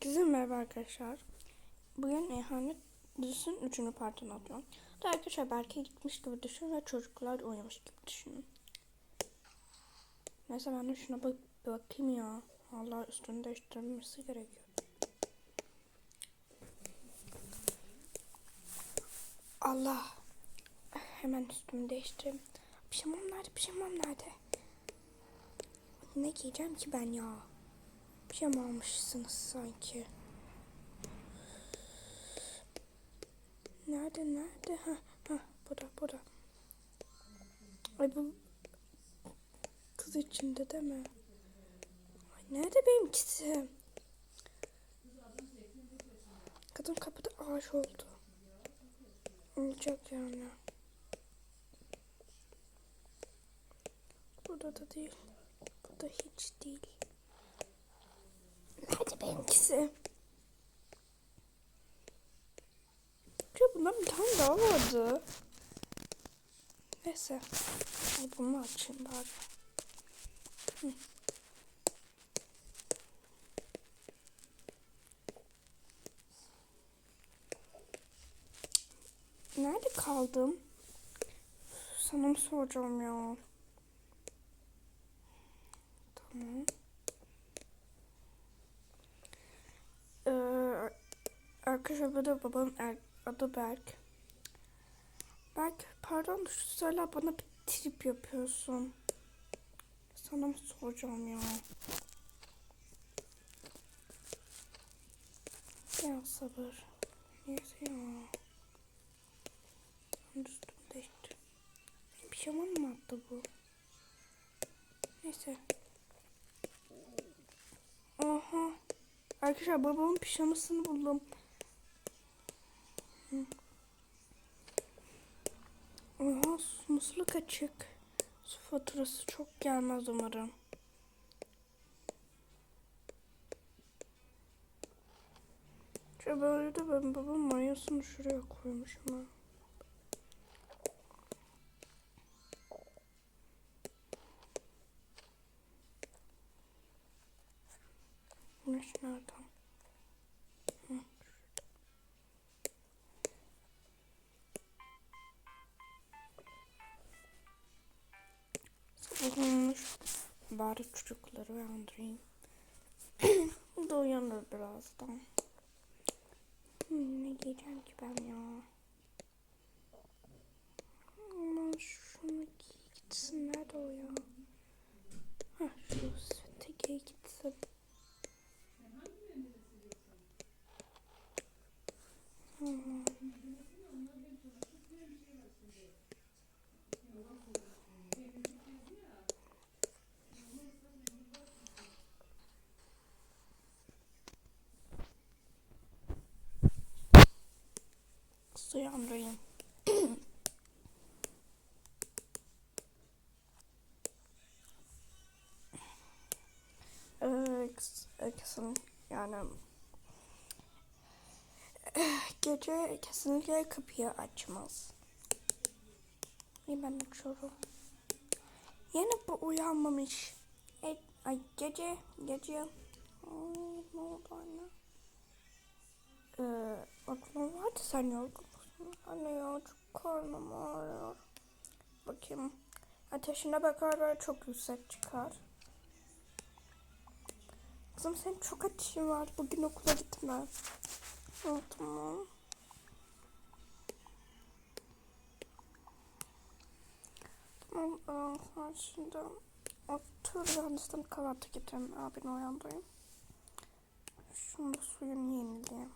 Herkese merhaba arkadaşlar. Bugün ihanet dizisinin üçüncü partını atıyorum. Da arkadaşlar belki gitmiş gibi düşünün ve çocuklar uyumuş gibi düşünün. Neyse ben de şuna bak bakayım ya. Allah üstünü değiştirilmesi gerekiyor. Allah. Hemen üstümü değiştireyim. Pijamam nerede? Pijamam nerede? Ne giyeceğim ki ben ya? Pijama almışsınız sanki. Nerede nerede? Ha ha burada burada. Ay bu kız içinde değil mi? Ay nerede benimkisi? Kadın kapıda ağaç oldu. Olacak yani. Burada da değil. Burada hiç değil. Nerede benimkisi? Ya bundan bir tane daha vardı. Neyse. Al bunu açayım bari. Nerede kaldım? Sana soracağım ya? Tamam. Ee, arkadaşlar burada babam er, adı Berk. Berk pardon şu sıralar bana bir trip yapıyorsun. Sana mı soracağım ya? Ya sabır. Neyse ya. Ben de üstümü değiştir. Benim pijamam mı attı bu? Neyse. Aha. Arkadaşlar babamın pijamasını buldum. Oha musluk açık. Su faturası çok gelmez umarım. Şöyle böyle de ben babam mayosunu şuraya koymuşum ha. Bari çocukları uyandırayım. da uyanır birazdan. Hmm, ne giyeceğim ki ben ya? Aman şunu giy gitsin. Nerede o ya? Hah şu svete giy gitsin. Hmm. Kızı uyandırayım. Ee, kız- e, kesin yani gece kesinlikle kapıyı açmaz. Ben açıyorum. Yine bu uyanmamış. E, ay gece gece. Aa, ne oldu anne? Ee, aklım vardı sen yorgun? Anne ya çok karnım ağrıyor. Bakayım. Ateşine bakar çok yüksek çıkar. Kızım senin çok ateşin var. Bugün okula gitme. Ha, tamam. Tamam. Aa, sen şimdi otur yanlıştan kahvaltı getireyim. Abini uyandırayım. Şunu da suyunu yenileyim.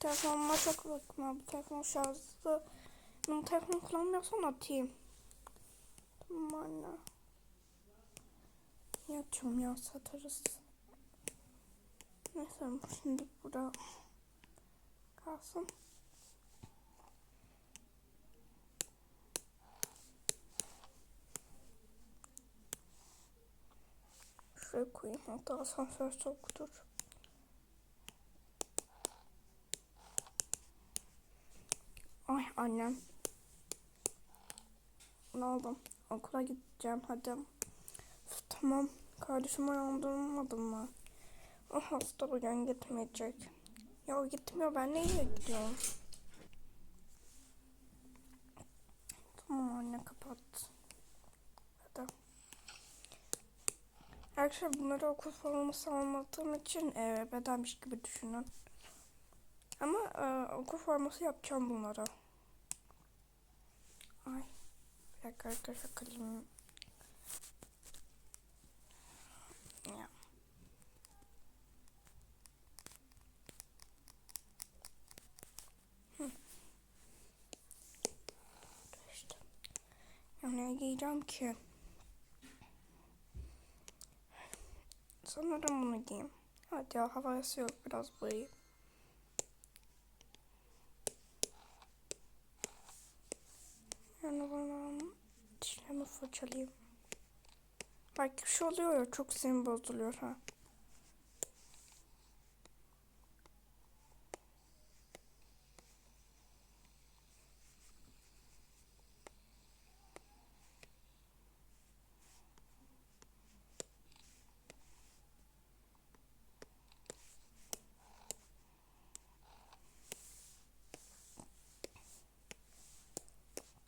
Telefonuma çok bakma. Bu telefon şarjı. Ben telefon kullanmıyorsan atayım. Tamam anne. Yatıyorum ya satarız. Neyse şimdi burada kalsın. Şuraya koyayım. Hatta asansör soğuktur. Ay annem. Ne oldu? Okula gideceğim hadi. Tamam. Kardeşim uyandırmadın mı? O hasta bugün gitmeyecek. Ya gitmiyor ben neyle gidiyorum? Tamam anne kapat. Hadi. Arkadaşlar bunları okul forması almadığım için e, bedenmiş gibi düşünün. Ama e, okul forması yapacağım bunlara. Ay. Bir dakika arkadaşlar kalemim. Ne giyeceğim ki? Sanırım bunu giyeyim. Hadi ya hava esiyor biraz burayı. Yani bana dişlerimi fırçalayayım. Belki bir şey oluyor ya çok sinir bozuluyor ha.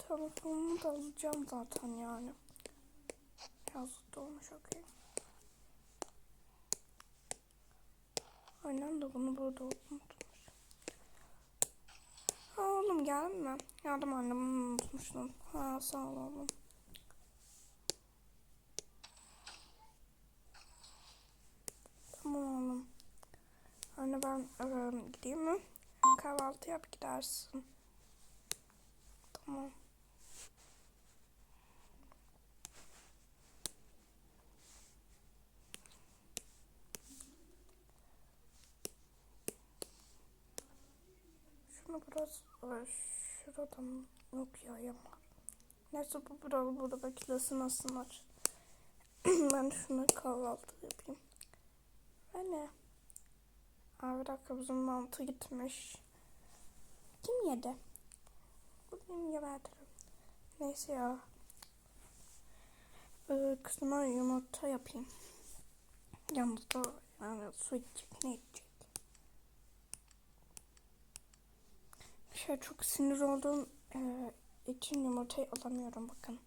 Telefonumu da alacağım zaten yani. Yazlık olmuş okey. Annem de bunu burada unutmuş. Ha oğlum geldin mi? Geldim annem unutmuştum. Ha sağ ol oğlum. Tamam oğlum. Anne ben e, gideyim mi? Kahvaltı yap gidersin. Tamam. Şunu biraz e, şuradan yok ya yamar. Neyse bu biraz burada beklesin asınlar. ben şunu kahvaltı yapayım. Ve ne? Aa, bir dakika bizim mantı gitmiş. Kim yedi? Bu benim gebertirim. Neyse ya. Ee, kızıma yumurta yapayım. Yanında yani su içecek ne içecek? Şey çok sinir olduğum e, için yumurtayı alamıyorum bakın.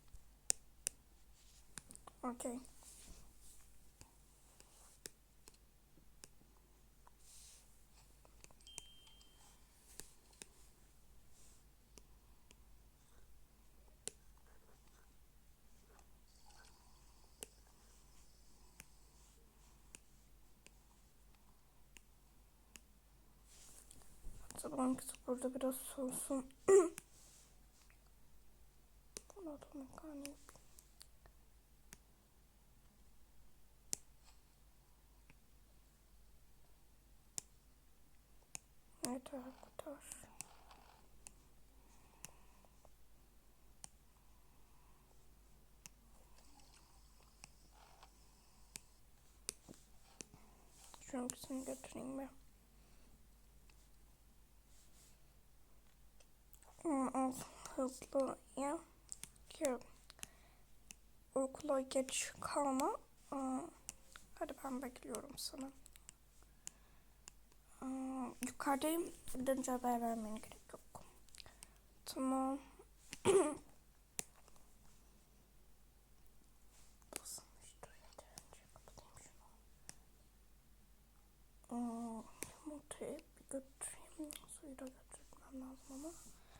Okey. Sabahın kızı burada biraz makarna yapayım. Evet arkadaşlar. Şunu ikisini götüreyim ben. Hızlı ya. Ki okula geç kalma. Aa, Hadi ben bekliyorum sana. Aa, Yukarıdayım. Dönünce haber vermene gerek yok. Tamam. Aa, bir götüreyim. Suyu da götürmem lazım ama.